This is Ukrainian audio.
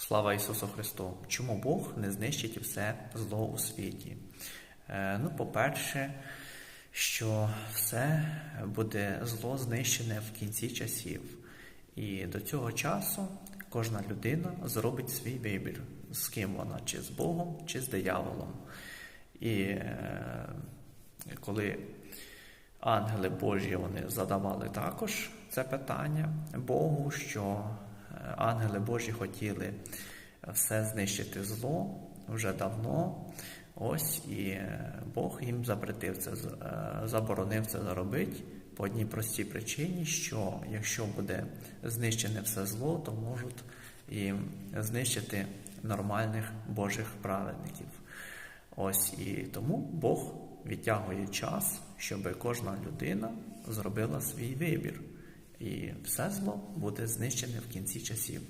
Слава Ісусу Христу! Чому Бог не знищить все зло у світі? Е, Ну, по-перше, що все буде зло знищене в кінці часів. І до цього часу кожна людина зробить свій вибір, з ким вона, чи з Богом, чи з дияволом. І е, коли ангели Божі вони задавали також це питання Богу, що ангели Божі хотіли все знищити зло вже давно. Ось і е, Бог їм запретив це, е, заборонив це зробити по одній простій причині, що якщо буде знищене все зло, то можуть і знищити нормальних Божих праведників. Ось і тому Бог відтягує час, щоб кожна людина зробила свій вибір, і все зло буде знищене в кінці часів.